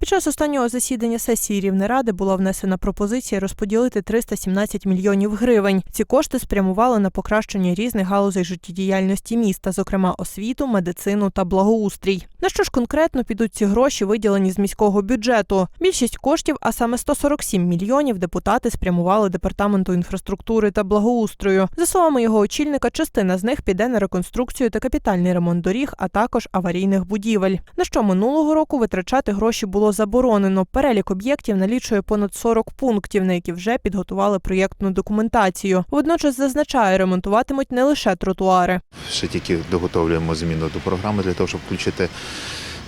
Під час останнього засідання сесії Рівнеради була внесена пропозиція розподілити 317 мільйонів гривень. Ці кошти спрямували на покращення різних галузей життєдіяльності міста, зокрема освіту, медицину та благоустрій. На що ж конкретно підуть ці гроші, виділені з міського бюджету? Більшість коштів, а саме 147 мільйонів, депутати спрямували департаменту інфраструктури та благоустрою. За словами його очільника, частина з них піде на реконструкцію та капітальний ремонт доріг, а також аварійних будівель. На що минулого року витрачати гроші було заборонено. Перелік об'єктів налічує понад 40 пунктів, на які вже підготували проєктну документацію. Водночас зазначає, ремонтуватимуть не лише тротуари. Ще тільки доготовлюємо зміну до програми для того, щоб включити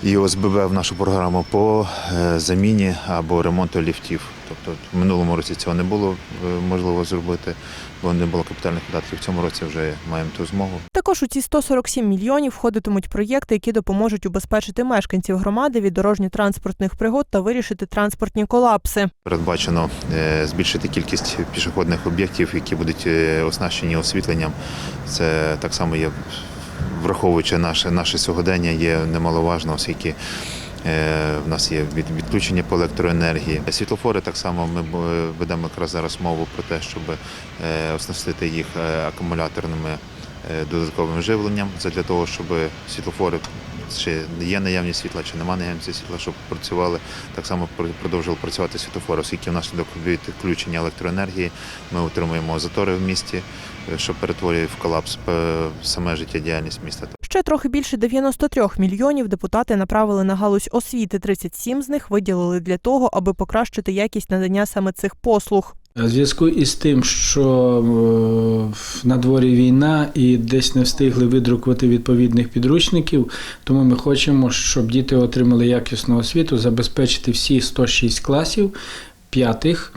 і ОСББ в нашу програму по е, заміні або ремонту ліфтів. Тобто в минулому році цього не було е, можливо зробити, бо не було капітальних видатків. В цьому році вже маємо ту змогу. Також у ці 147 мільйонів входитимуть проєкти, які допоможуть убезпечити мешканців громади від дорожньо-транспортних пригод та вирішити транспортні колапси. Передбачено е, збільшити кількість пішохідних об'єктів, які будуть оснащені освітленням. Це так само є, враховуючи наше, наше сьогодення, є немаловажно, оскільки е, в нас є відключення по електроенергії. Світлофори так само ми ведемо якраз зараз мову про те, щоб е, оснастити їх е, акумуляторними е, додатковим живленням для того, щоб світлофори чи є наявність світла, чи немає наявності світла, щоб працювали так само пр- продовжували працювати світлофори, оскільки внаслідок відключення електроенергії ми отримуємо затори в місті, е, що перетворює в колапс е, саме життєдіяльність міста. Ще трохи більше 93 мільйонів депутати направили на галузь освіти. 37 з них виділили для того, аби покращити якість надання саме цих послуг. У зв'язку із тим, що е, на дворі війна і десь не встигли видрукувати відповідних підручників, тому ми хочемо, щоб діти отримали якісну освіту, забезпечити всі 106 класів п'ятих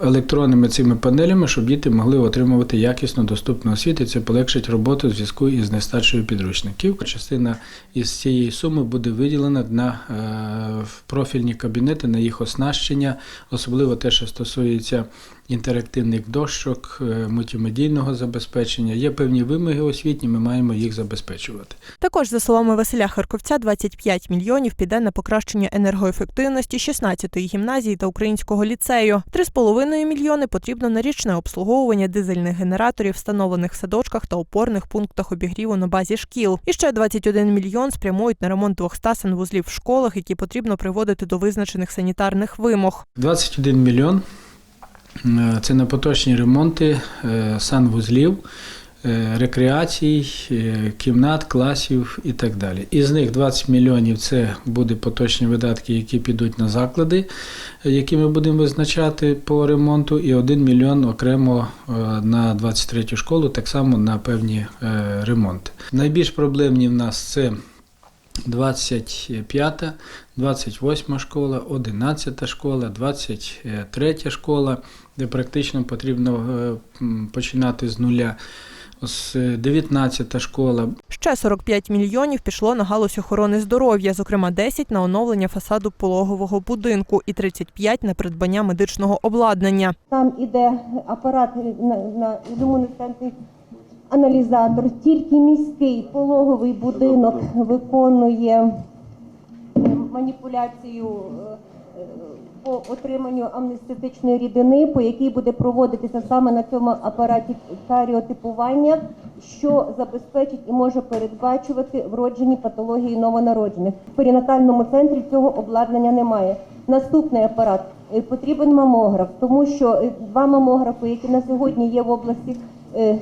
електронними цими панелями, щоб діти могли отримувати якісну доступну освіту. Це полегшить роботу в зв'язку із нестачею підручників. Частина із цієї суми буде виділена на е, профільні кабінети на їх оснащення, особливо те, що стосується інтерактивних дощок, е, мультимедійного забезпечення. Є певні вимоги освітні, ми маємо їх забезпечувати. Також, за словами Василя Харковця, 25 мільйонів піде на покращення енергоефективності 16-ї гімназії та українського ліцею. 3,5 мільйони потрібно на річне обслуговування дизельних генераторів, встановлених в садочках та опорних пунктах обігріву на базі шкіл. І ще 21 мільйон спрямують на ремонт 200 санвузлів в школах, які потрібно приводити до визначених санітарних вимог. 21 мільйон е, це на поточні ремонти е, санвузлів, рекреацій, е, кімнат, класів і так далі. Із них 20 мільйонів це буде поточні видатки, які підуть на заклади, е, які ми будемо визначати по ремонту, і 1 мільйон окремо е, на 23 школу, так само на певні е, ремонти. Найбільш проблемні в нас це 25, 28 школа, 11 школа, 23 школа, де практично потрібно е, починати з нуля. Е, 19 школа. Ще 45 мільйонів пішло на галузь охорони здоров'я, зокрема 10 на оновлення фасаду пологового будинку і 35 на придбання медичного обладнання. Там іде апарат на, на люмінесцентний аналізатор. Тільки міський пологовий будинок виконує е, маніпуляцію е, е, по отриманню амнестетичної рідини, по якій буде проводитися саме на цьому апараті каріотипування, що забезпечить і може передбачувати вроджені патології новонароджених. В перинатальному центрі цього обладнання немає. Наступний апарат е, потрібен мамограф, тому що е, два мамографи, які на сьогодні є в області, е,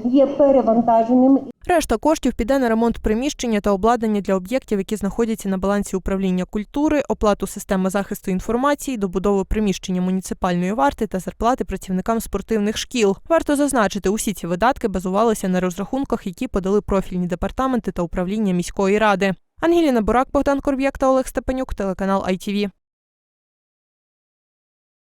є перевантаженими. Решта коштів піде на ремонт приміщення та обладнання для об'єктів, які знаходяться на балансі управління культури, оплату системи захисту інформації, добудову приміщення муніципальної варти та зарплати працівникам спортивних шкіл. Варто зазначити, усі ці видатки базувалися на розрахунках, які подали профільні департаменти та управління міської ради. Ангеліна Бурак, Богдан Корб'як та Олег Степанюк, телеканал ITV.